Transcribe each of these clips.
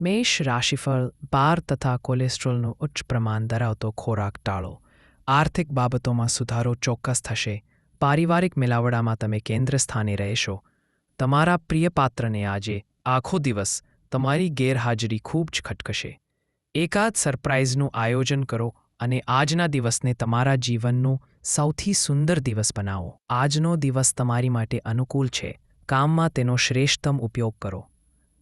મેષ રાશિફળ બાર તથા કોલેસ્ટ્રોલનું ઉચ્ચ પ્રમાણ ધરાવતો ખોરાક ટાળો. આર્થિક બાબતોમાં સુધારો ચોક્કસ થશે. પારિવારિક મેલાવડામાં તમે કેન્દ્ર સ્થાને રહેશો. તમારા પ્રિય પાત્રને આજે, આખો દિવસ, તમારી ગેરહાજરી ખૂબ જ ખટકશે. એકાદ સરપ્રાઇઝનું આયોજન કરો અને આજના દિવસને તમારા જીવનનો સૌથી સુંદર દિવસ બનાવો. આજનો દિવસ તમારી માટે અનુકૂળ છે. કામમાં તેનો શ્રેષ્ઠતમ ઉપયોગ કરો.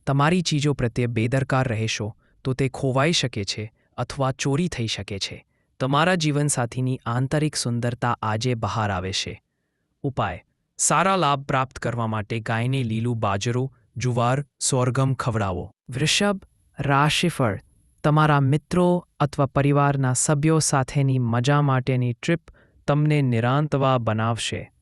તમારી ચીજો પ્રત્યે બેદરકાર રહેશો, તો તે ખોવાઈ શકે છે અથવા ચોરી થઈ શકે છે. તમારા જીવનસાથીની આંતરિક સુંદરતા આજે બહાર આવે છે. ઉપાય. સારા લાભ પ્રાપ્ત કરવા માટે ગાયને લીલું બાજરો, જુવાર સોરગમ ખવડાવો. વૃષભ, રાશિફળ. તમારા મિત્રો અથવા પરિવારના સભ્યો સાથેની મજા માટેની ટ્રીપ તમને નિરાંતવા બનાવશે.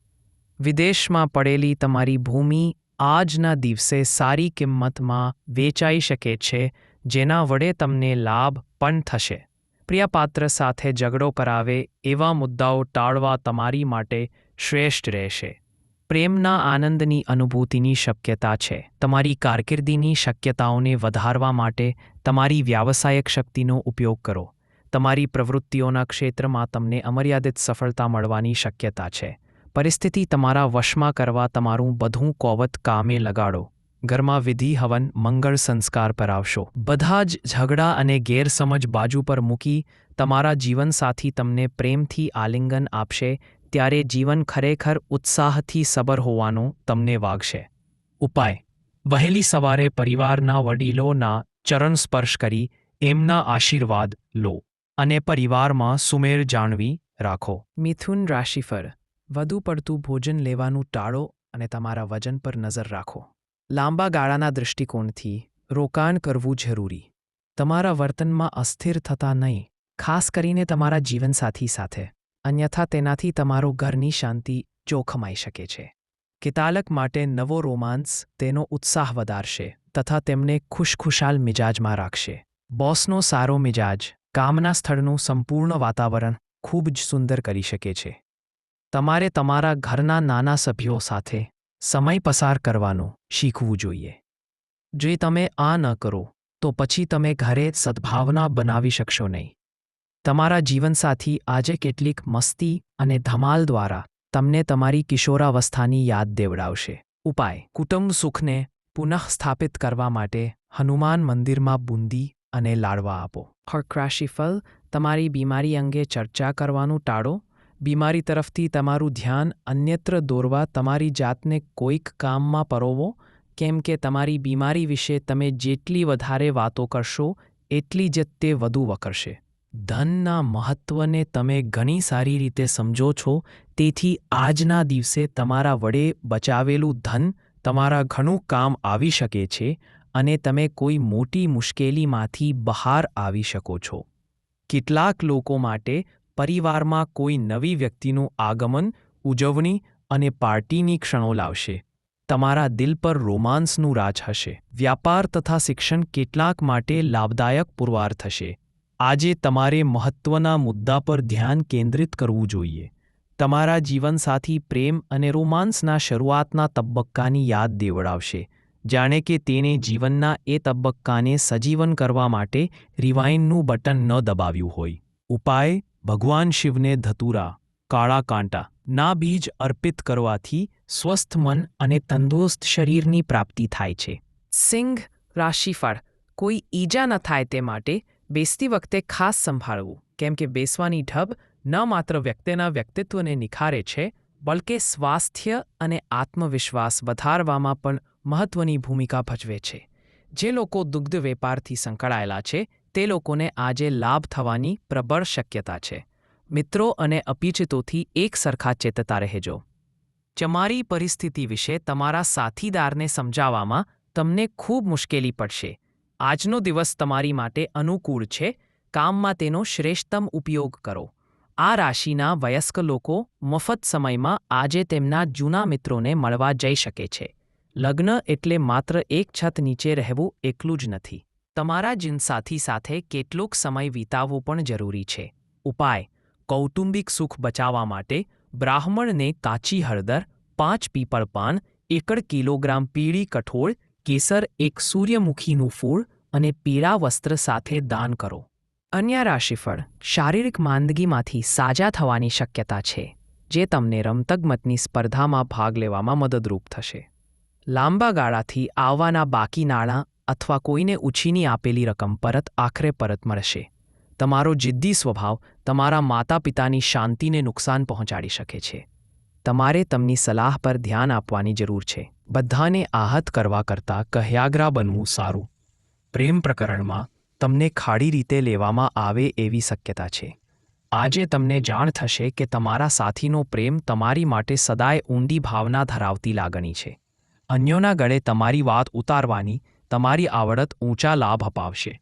વિદેશમાં પડેલી તમારી ભૂમિ આજના દિવસે સારી કિંમતમાં વેચાઈ શકે છે, જેના વડે તમને લાભ પણ થશે. પ્રિયપાત્ર સાથે ઝઘડો કરાવે એવા મુદ્દાઓ ટાળવા તમારી માટે શ્રેષ્ઠ રહેશે. પ્રેમના આનંદની અનુભૂતિની શક્યતા છે. તમારી કારકિર્દીની શક્યતાઓને વધારવા માટે તમારી વ્યાવસાયિક શક્તિનો ઉપયોગ કરો. તમારી પ્રવૃત્તિઓના ક્ષેત્રમાં તમને અમર્યાદિત સફળતા મળવાની શક્યતા છે. પરિસ્થિતિ તમારા વશમાં કરવા તમારું બધું કોવત કામે લગાડો. ઘરમાં વિધિ, હવન, મંગળ સંસ્કાર પર આવશો બધા જ ઝઘડા અને ગેરસમજ બાજુ પર મૂકી તમારા જીવનસાથી તમને પ્રેમથી આલિંગન આપશે, ત્યારે જીવન ખરેખર ઉત્સાહથી સબર હોવાનો તમને વાગશે. ઉપાય. વહેલી સવારે પરિવારના વડીલોના ચરણ સ્પર્શ કરી એમના આશીર્વાદ લો અને પરિવારમાં સુમેર જાણવી રાખો. મિથુન રાશિફળ વધુ પડતું ભોજન લેવાનું ટાળો અને તમારા વજન પર નજર રાખો. લાંબા ગાળાના દૃષ્ટિકોણથી રોકાણ કરવું જરૂરી. તમારા વર્તનમાં અસ્થિર થતા નહીં, ખાસ કરીને તમારા જીવનસાથી સાથે. અન્યથા તેનાથી તમારો ઘરની શાંતિ જોખમાઈ શકે છે. કિતાલક માટે નવો રોમાન્સ તેનો ઉત્સાહ વધારશે તથા તેમને ખુશખુશાલ મિજાજમાં રાખશે. બોસનો સારો મિજાજ કામના સ્થળનું સંપૂર્ણ વાતાવરણ ખૂબ જ સુંદર કરી શકે છે. તમારે તમારા ઘરના નાના સભ્યો સાથે સમય પસાર કરવાનું શીખવું જોઈએ. જે તમે આ ન કરો, તો પછી તમે ઘરે સદ્ભાવના બનાવી શકશો નહીં. તમારા જીવનસાથી આજે કેટલીક મસ્તી અને ધમાલ દ્વારા તમને તમારી કિશોરાવસ્થાની યાદ દેવડાવશે. ઉપાય, કુટુંબ સુખને પુનઃસ્થાપિત કરવા માટે હનુમાન મંદિરમાં બુંદી અને લાડવા આપો. હરક્રાશીફલ તમારી બીમારી અંગે ચર્ચા કરવાનું ટાળો. બીમારી તરફથી તમારું ધ્યાન અન્યત્ર દોરવા તમારી જાતને કોઈક કામમાં પરોવો, કેમ કે તમારી બીમારી વિશે તમે જેટલી વધારે વાતો કરશો, એટલી જ તે વધુ વકરશે. ધનના મહત્ત્વને તમે ઘણી સારી રીતે સમજો છો, તેથી આજના દિવસે તમારા વડે બચાવેલું ધન તમારા ઘણું કામ આવી શકે છે અને તમે કોઈ મોટી મુશ્કેલીમાંથી બહાર આવી શકો છો. કેટલાક લોકો માટે પરિવારમાં કોઈ નવી વ્યક્તિનું આગમન, ઉજવણી અને પાર્ટીની ક્ષણો લાવશે. તમારા દિલ પર રોમાન્સનું રાજ હશે. વ્યાપાર તથા શિક્ષણ કેટલાક માટે લાભદાયક પુરવાર થશે. આજે તમારે મહત્ત્વના મુદ્દા પર ધ્યાન કેન્દ્રિત કરવું જોઈએ. તમારા જીવનસાથી પ્રેમ અને રોમાન્સના શરૂઆતના તબક્કાની યાદ દેવડાવશે. જાણે કે તેને જીવનના એ તબક્કાને સજીવન કરવા માટે રિવાઇનનું બટન ન દબાવ્યું હોય. ઉપાય ભગવાન શિવને ધતુરા, કાળા કાંટા, ના બીજ અર્પિત કરવાથી સ્વસ્થ મન અને તંદુરસ્ત શરીરની પ્રાપ્તિ થાય છે. સિંહ, રાશિફળ, કોઈ ઈજા ન થાય તે માટે બેસતી વખતે ખાસ સંભાળવું, કેમ કે બેસવાની ઢબ ન માત્ર વ્યક્તિના વ્યક્તિત્વને નિખારે છે, બલકે સ્વાસ્થ્ય અને આત્મવિશ્વાસ વધારવામાં પણ મહત્વની ભૂમિકા ભજવે છે. જે લોકો દુગ્ધ વેપારથી સંકળાયેલા છે તે લોકોને આજે લાભ થવાની પ્રબળ શક્યતા છે. મિત્રો અને અપરિચિતોથી એક સરખા ચેતતા રહેજો. તમારી પરિસ્થિતિ વિશે તમારા સાથીદારને સમજાવવામાં તમને ખૂબ મુશ્કેલી પડશે. આજનો દિવસ તમારી માટે અનુકૂળ છે. કામમાં તેનો શ્રેષ્ઠતમ ઉપયોગ કરો. આ રાશિના વયસ્ક લોકો મફત સમયમાં આજે તેમના જૂના મિત્રોને મળવા જઈ શકે છે. લગ્ન એટલે માત્ર એક છત નીચે રહેવું એકલું જ નથી. તમારા જીનસાથી સાથે કેટલોક સમય વિતાવવો પણ જરૂરી છે. ઉપાય, કૌટુંબિક સુખ બચાવવા માટે બ્રાહ્મણને કાચી હળદર, પાંચ પીપળ પાન, એકડ કિલોગ્રામ પીળી કઠોળ, કેસર એક સૂર્યમુખીનું ફૂળ અને પીળા વસ્ત્ર સાથે દાન કરો. અન્ય રાશિફળ, શારીરિક માંદગીમાંથી સાજા થવાની શક્યતા છે, જે તમને રમતગમતની સ્પર્ધામાં ભાગ લેવામાં મદદરૂપ થશે. લાંબા ગાળાથી આવવાના બાકી નાણાં અથવા કોઈને ઉછીની આપેલી રકમ પરત આખરે પરત મળશે. તમારો જિદ્દી સ્વભાવ તમારા માતા પિતાની શાંતિને નુકસાન પહોંચાડી શકે છે. તમારે તમની સલાહ પર ધ્યાન આપવાની જરૂર છે. બધાને આહત કરવા કરતાં કહ્યાગ્રા બનવું સારું. પ્રેમ પ્રકરણમાં તમને ખાડી રીતે લેવામાં આવે એવી શક્યતા છે. આજે તમને જાણ થશે કે તમારા સાથીનો પ્રેમ તમારી માટે સદાય ઊંડી ભાવના ધરાવતી લાગણી છે. અન્યોના ગળે તમારી વાત ઉતારવાની તમારી આવડત ઊંચા લાભ અપાવશે.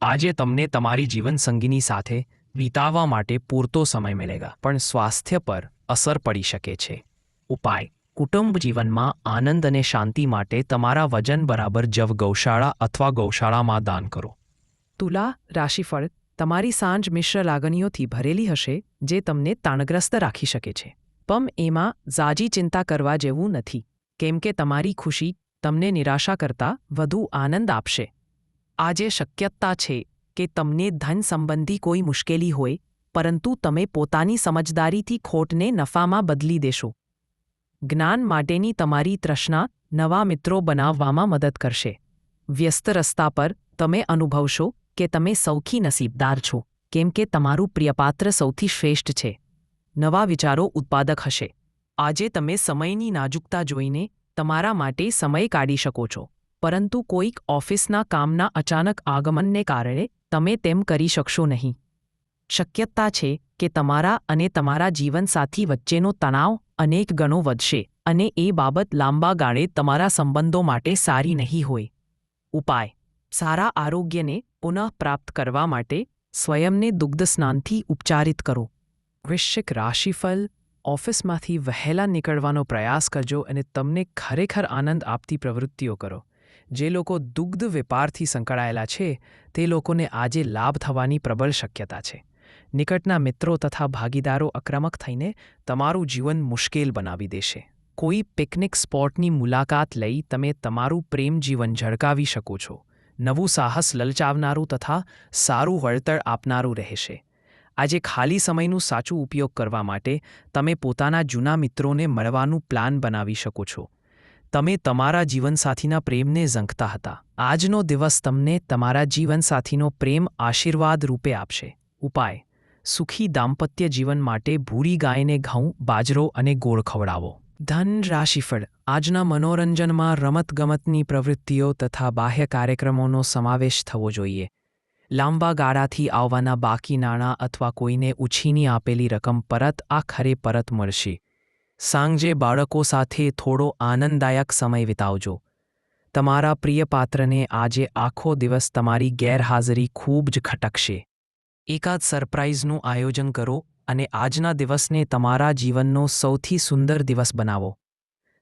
આજે તમને તમારી જીવનસંગીની સાથે વિતાવવા માટે પૂરતો સમય મળેગા પણ સ્વાસ્થ્ય પર અસર પડી શકે છે. ઉપાય, કુટુંબ જીવનમાં આનંદ અને શાંતિ માટે તમારા વજન બરાબર જવ ગૌશાળા અથવા ગૌશાળામાં દાન કરો. તુલા, રાશિફળ, તમારી સાંજ મિશ્ર લાગણીઓથી ભરેલી હશે, જે તમને તાણગ્રસ્ત રાખી શકે છે. પમ એમાં ઝાજી ચિંતા કરવા જેવું નથી. કેમ કે તમારી ખુશી તમને નિરાશા કરતાં વધુ આનંદ આપશે. આજે શક્યતા છે કે તમને ધન સંબંધી કોઈ મુશ્કેલી હોય, પરંતુ તમે પોતાની સમજદારીથી ખોટને નફામાં બદલી દેશો. જ્ઞાન માટેની તમારી તૃષ્ણા નવા મિત્રો બનાવવામાં મદદ કરશે. વ્યસ્ત રસ્તા પર તમે અનુભવશો કે તમે સૌથી નસીબદાર છો, કેમ કે તમારું પ્રિયપાત્ર સૌથી શ્રેષ્ઠ છે. નવા વિચારો ઉત્પાદક હશે. આજે તમે સમયની નાજુકતા જોઈને તમારા માટે સમય કાઢી શકો છો. પરંતુ કોઈક ઓફિસના કામના અચાનક આગમનને કારણે તમે તેમ કરી શકશો નહીં. શક્યતા છે કે તમારા અને તમારા જીવનસાથી વચ્ચેનો તણાવ અનેક ગણો વધશે અને એ બાબત લાંબા ગાળે તમારા સંબંધો માટે સારી નહીં હોય. ઉપાય. સારા આરોગ્યને પુનઃપ્રાપ્ત કરવા માટે સ્વયંને દુગ્ધ સ્નાનથી ઉપચારિત કરો. વૃશ્ચિક રાશિફળ ઓફિસમાંથી વહેલા નીકળવાનો પ્રયાસ કરજો અને તમને ખરેખર આનંદ આપતી પ્રવૃત્તિઓ કરો. જે લોકો દુગ્ધ વેપારથી સંકળાયેલા છે, તે લોકોને આજે લાભ થવાની પ્રબળ શક્યતા છે. નિકટના મિત્રો તથા ભાગીદારો આક્રમક થઈને તમારું જીવન મુશ્કેલ બનાવી દેશે. કોઈ પિકનિક સ્પોટની મુલાકાત લઈ તમે તમારું પ્રેમ જીવન ઝળકાવી શકો છો. નવું સાહસ લલચાવનારું તથા સારું વળતર આપનારું રહેશે. આજે ખાલી સમયનું સાચું ઉપયોગ કરવા માટે તમે પોતાના જૂના મિત્રોને મળવાનું પ્લાન બનાવી શકો છો. તમે તમારા જીવનસાથીના પ્રેમને ઝંખતા હતા. આજનો દિવસ તમને તમારા જીવનસાથીનો પ્રેમ આશીર્વાદ રૂપે આપશે. ઉપાય. સુખી દાંપત્ય જીવન માટે ભૂરી ગાયને ઘઉં, બાજરો અને ગોળ ખવડાવો. ધન રાશિફળ. આજના મનોરંજનમાં રમતગમતની પ્રવૃત્તિઓ તથા બાહ્ય કાર્યક્રમોનો સમાવેશ થવો જોઈએ. લાંબા ગાળાથી આવવાના બાકી નાણાં અથવા કોઈને ઉછીની આપેલી રકમ પરત આ ખરે પરત મળશે. સાંજે બાળકો સાથે થોડો આનંદદાયક સમય વિતાવજો. તમારા પ્રિય પાત્રને આજે આખો દિવસ તમારી ગેરહાજરી ખૂબ જ ખટકશે. એકાદ સરપ્રાઇઝનું આયોજન કરો અને આજના દિવસને તમારા જીવનનો સૌથી સુંદર દિવસ બનાવો.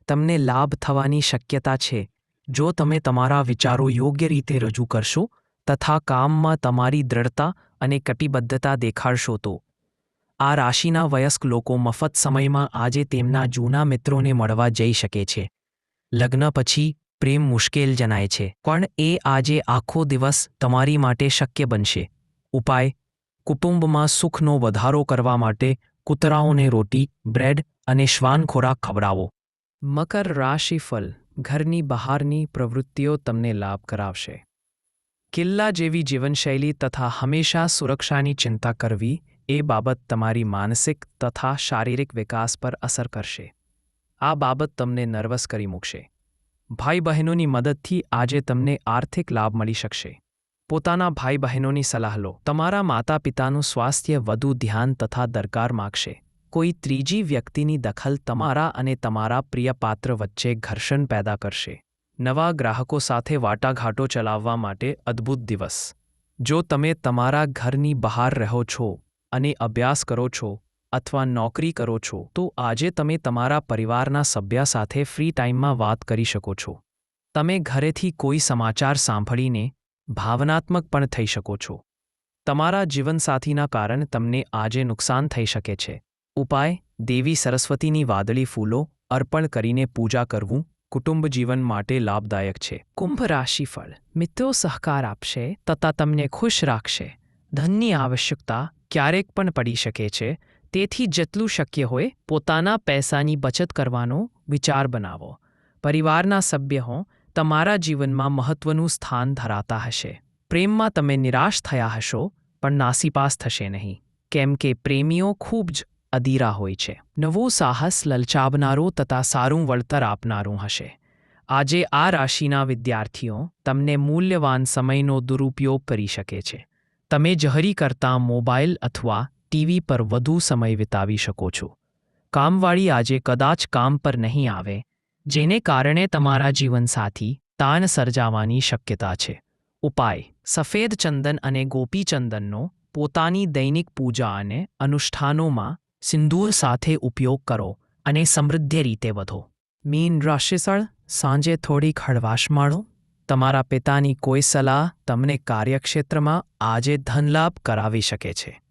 તમને લાભ થવાની શક્યતા છે. જો તમે તમારા વિચારો યોગ્ય રીતે રજૂ કરશો તથા કામમાં તમારી દ્રઢતા અને કટિબદ્ધતા દેખાડશો તો. આ રાશિના વયસ્ક લોકો મફત સમયમાં આજે તેમના જૂના મિત્રોને મળવા જઈ શકે છે. લગ્ન પછી પ્રેમ મુશ્કેલ જણાય છે, પણ એ આજે આખો દિવસ તમારી માટે શક્ય બનશે. ઉપાય, કુટુંબમાં સુખનો વધારો કરવા માટે કૂતરાઓને રોટી, બ્રેડ અને શ્વાન ખોરાક ખવડાવો. મકર રાશિફળ ઘરની બહારની પ્રવૃત્તિઓ તમને લાભ કરાવશે. કિલ્લા જેવી જીવનશૈલી તથા હંમેશા સુરક્ષાની ચિંતા કરવી એ બાબત તમારી માનસિક તથા શારીરિક વિકાસ પર અસર કરશે. આ બાબત તમને નર્વસ કરી મૂકશે. ભાઈ બહેનોની મદદથી આજે તમને આર્થિક લાભ મળી શકશે. પોતાના ભાઈ બહેનોની સલાહ લો. તમારા માતા પિતાનું સ્વાસ્થ્ય વધુ ધ્યાન તથા દરકાર માગશે. કોઈ ત્રીજી વ્યક્તિની દખલ તમારા અને તમારા પ્રિય પાત્ર વચ્ચે ઘર્ષણ પેદા કરશે. નવા ગ્રાહકો સાથે વાટાઘાટો ચલાવવા માટે અદ્ભુત દિવસ. જો તમે તમારા ઘરની બહાર રહો છો અને અભ્યાસ કરો છો અથવા નોકરી કરો છો, તો આજે તમે તમારા પરિવારના સભ્ય સાથે ફ્રી ટાઈમમાં વાત કરી શકો છો. તમે ઘરેથી કોઈ સમાચાર સાંભળીને ભાવનાત્મક પણ થઈ શકો છો. તમારા જીવનસાથીના કારણ તમને આજે નુકસાન થઈ શકે છે. ઉપાય, દેવી સરસ્વતીની વાદળી ફૂલો અર્પણ કરીને પૂજા કરવું કુટુંબ જીવન માટે લાભદાયક છે. કુંભ રાશિફળ. મિત્રો, સહકાર આપશે તથા તમને ખુશ રાખશે. ધનની આવશ્યકતા ક્યારેક પણ પડી શકે છે. તેથી જેટલું શક્ય હોય પોતાના પૈસાની બચત કરવાનો વિચાર બનાવો. પરિવારના સભ્યો તમારા જીવનમાં મહત્વનું સ્થાન ધરાતા હશે. પ્રેમમાં તમે નિરાશ થયા હશો, પણ નાસીપાસ થશે નહીં. કેમ કે પ્રેમીઓ ખૂબ જ અધીરા હોય છે. નવો સાહસ લલચાવનારો તથા સારું વળતર આપનારું હશે. આજે આ રાશિના વિદ્યાર્થીઓ તમને મૂલ્યવાન સમયનો દુરુપયોગ કરી શકે છે. તમે જહરી કરતાં મોબાઈલ અથવા ટીવી પર વધુ સમય વિતાવી શકો છો. કામવાળી આજે કદાચ કામ પર નહીં આવે, જેને કારણે તમારા જીવનસાથી તાન સર્જાવાની શક્યતા છે. ઉપાય, સફેદ ચંદન અને ગોપી ચંદનનો પોતાની દૈનિક પૂજા અને અનુષ્ઠાનોમાં સિંદૂર સાથે ઉપયોગ કરો અને સમૃદ્ધ રીતે વધો. મીન રાશિસળ સાંજે થોડીક હળવાશ માણો. તમારા પિતાની કોઈ સલાહ તમને કાર્યક્ષેત્રમાં આજે ધનલાભ કરાવી શકે છે.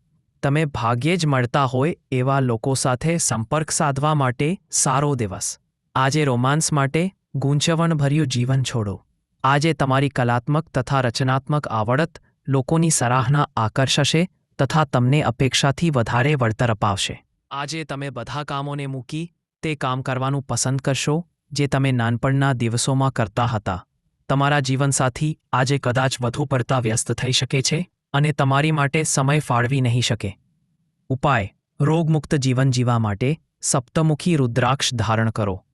તમે ભાગ્યે જ મળતા હોય એવા લોકો સાથે સંપર્ક સાધવા માટે સારો દિવસ. આજે રોમાન્સ માટે ગૂંચવણભર્યું જીવન છોડો. આજે તમારી કલાત્મક તથા રચનાત્મક આવડત લોકોની સરાહના આકર્ષશે તથા તમને અપેક્ષાથી વધારે વળતર અપાવશે. આજે તમે બધા કામોને મૂકી તે કામ કરવાનું પસંદ કરશો, જે તમે નાનપણના દિવસોમાં કરતા હતા. તમારા જીવનસાથી આજે કદાચ વધુ પડતા વ્યસ્ત થઈ શકે છે અને તમારી માટે સમય ફાળવી નહીં શકે. ઉપાય, રોગમુક્ત જીવન જીવવા માટે સપ્તમુખી રુદ્રાક્ષ ધારણ કરો.